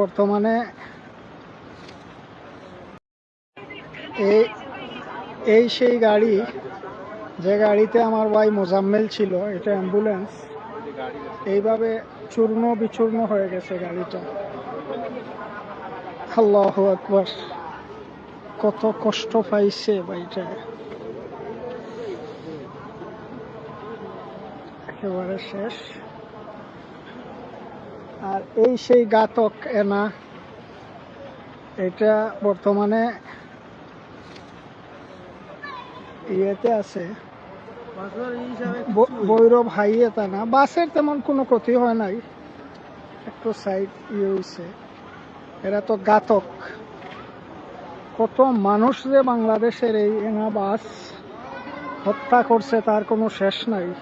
বর্তমানে এই এই সেই গাড়ি, যে গাড়িতে আমার ভাই মোজাম্মেল ছিল, এটা অ্যাম্বুলেন্স, এইভাবে চূর্ণ বিচূর্ণ হয়ে গেছে গাড়িটা। আল্লাহ আকবর, কত কষ্ট পাইছে ভাইটা। একেবারে শেষ। আর এই সেই ঘাতক এনা, এটা বর্তমানে ইয়েতে আছে। ব- ভৈরব হাইয়ে তা না। বাসের তেমন কোনো ক্ষতি হয় নাই। একটু সাইড ইয়ে হয়েছে এরা তো গাতক। কত মানুষ যে বাংলাদেশের এই এনা বাস হত্যা করছে, তার কোনো শেষ নাই।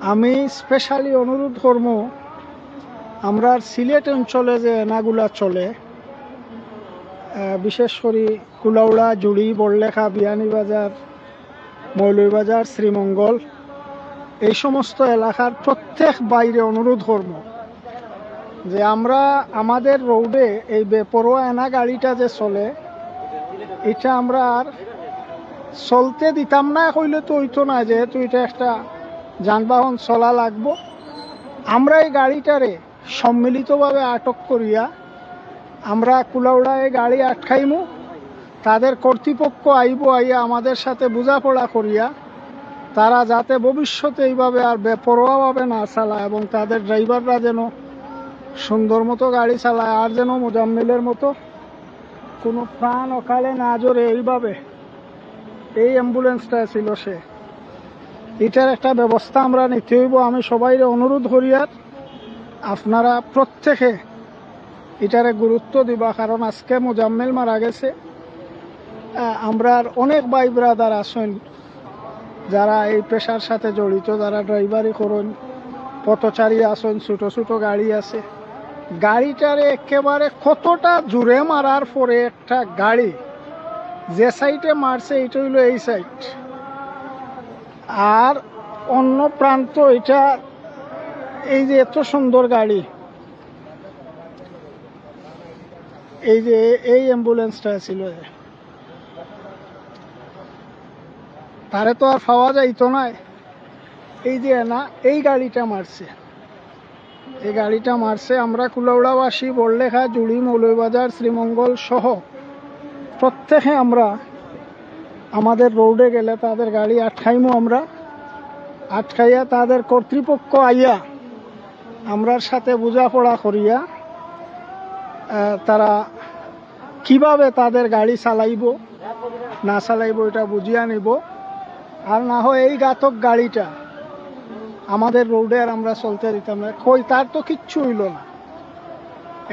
আমি স্পেশালি অনুরোধ করব আমরা সিলেট অঞ্চলে যে এনাগুলা চলে বিশেষ করে কুলাউড়া, জুড়ি, বড়লেখা, বিয়ানীবাজার, মৌলভীবাজার, শ্রীমঙ্গল, এই সমস্ত এলাকার প্রত্যেক বাইরে অনুরোধ করব যে আমরা আমাদের রোডে এই বেপরোয়া এনা গাড়িটা যে চলে, এটা আমরা আর চলতে দিতাম না, কইলে তো হইতো না, যেহেতু এটা একটা যানবাহন চলা লাগবো। আমরা এই গাড়িটারে সম্মিলিতভাবে আটক করিয়া আমরা কুলাউড়ায় গাড়ি আটকাইমু, তাদের কর্তৃপক্ষ আইব আইয়া আমাদের সাথে বোঝাপড়া করিয়া তারা যাতে ভবিষ্যতে এইভাবে আর বেপরোয়াভাবে না চালায় এবং তাদের ড্রাইভাররা যেন সুন্দর মতো গাড়ি চালায় আর যেন মোজাম্মিলের মতো কোনো প্রাণ অকালে না জোরে এইভাবে এই অ্যাম্বুলেন্সটা ছিল সে। এটার একটা ব্যবস্থা আমরা নিতে হইব। আমি সবাই অনুরোধ করি আর আপনারা প্রত্যেকে এটারে গুরুত্ব দিবা, কারণ আজকে মোজাম্মেল মারা গেছে। আমরা অনেক ভাই ব্রাদার আছেন যারা এই পেশার সাথে জড়িত, যারা ড্রাইভারি করুন, পথচারী আছেন, ছোট ছোট গাড়ি আছে। গাড়িটারে একেবারে কতটা জুড়ে মারার পরে একটা গাড়ি, যে সাইডে মারছে এটা হইল এই সাইড আর অন্য প্রান্ত, এটা এই যে এত সুন্দর গাড়ি। এই যে এই অ্যাম্বুলেন্সটা ছিল তারে তো আর পাওয়া যাইতো না এই যে না, এই গাড়িটা মারছে। এই গাড়িটা মারছে আমরা কুলাউড়াবাসী, বড়লেখা, জুড়ি, মৌলভীবাজার, শ্রীমঙ্গল সহ প্রত্যেকে আমরা আমাদের রোডে গেলে তাদের গাড়ি আটকাইমু আমরা। আটকাইয়া তাদের কর্তৃপক্ষ আইয়া আমরার সাথে বোঝাপড়া করিয়া তারা কীভাবে তাদের গাড়ি চালাইব, না চালাইব এটা বুঝিয়া নিব। আর না হয় এই ঘাতক গাড়িটা আমাদের রোডে আর আমরা চলতে দিতাম না। কই, তার তো কিচ্ছু হইল না।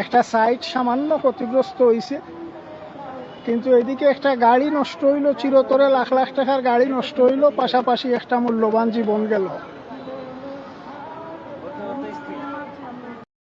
একটা সাইড সামান্য ক্ষতিগ্রস্ত হয়েছে কিন্তু এদিকে একটা গাড়ি নষ্ট হইল, চিরতরে লাখ লাখ টাকার গাড়ি নষ্ট হইল, পাশাপাশি একটা মূল্যবান জীবন গেল।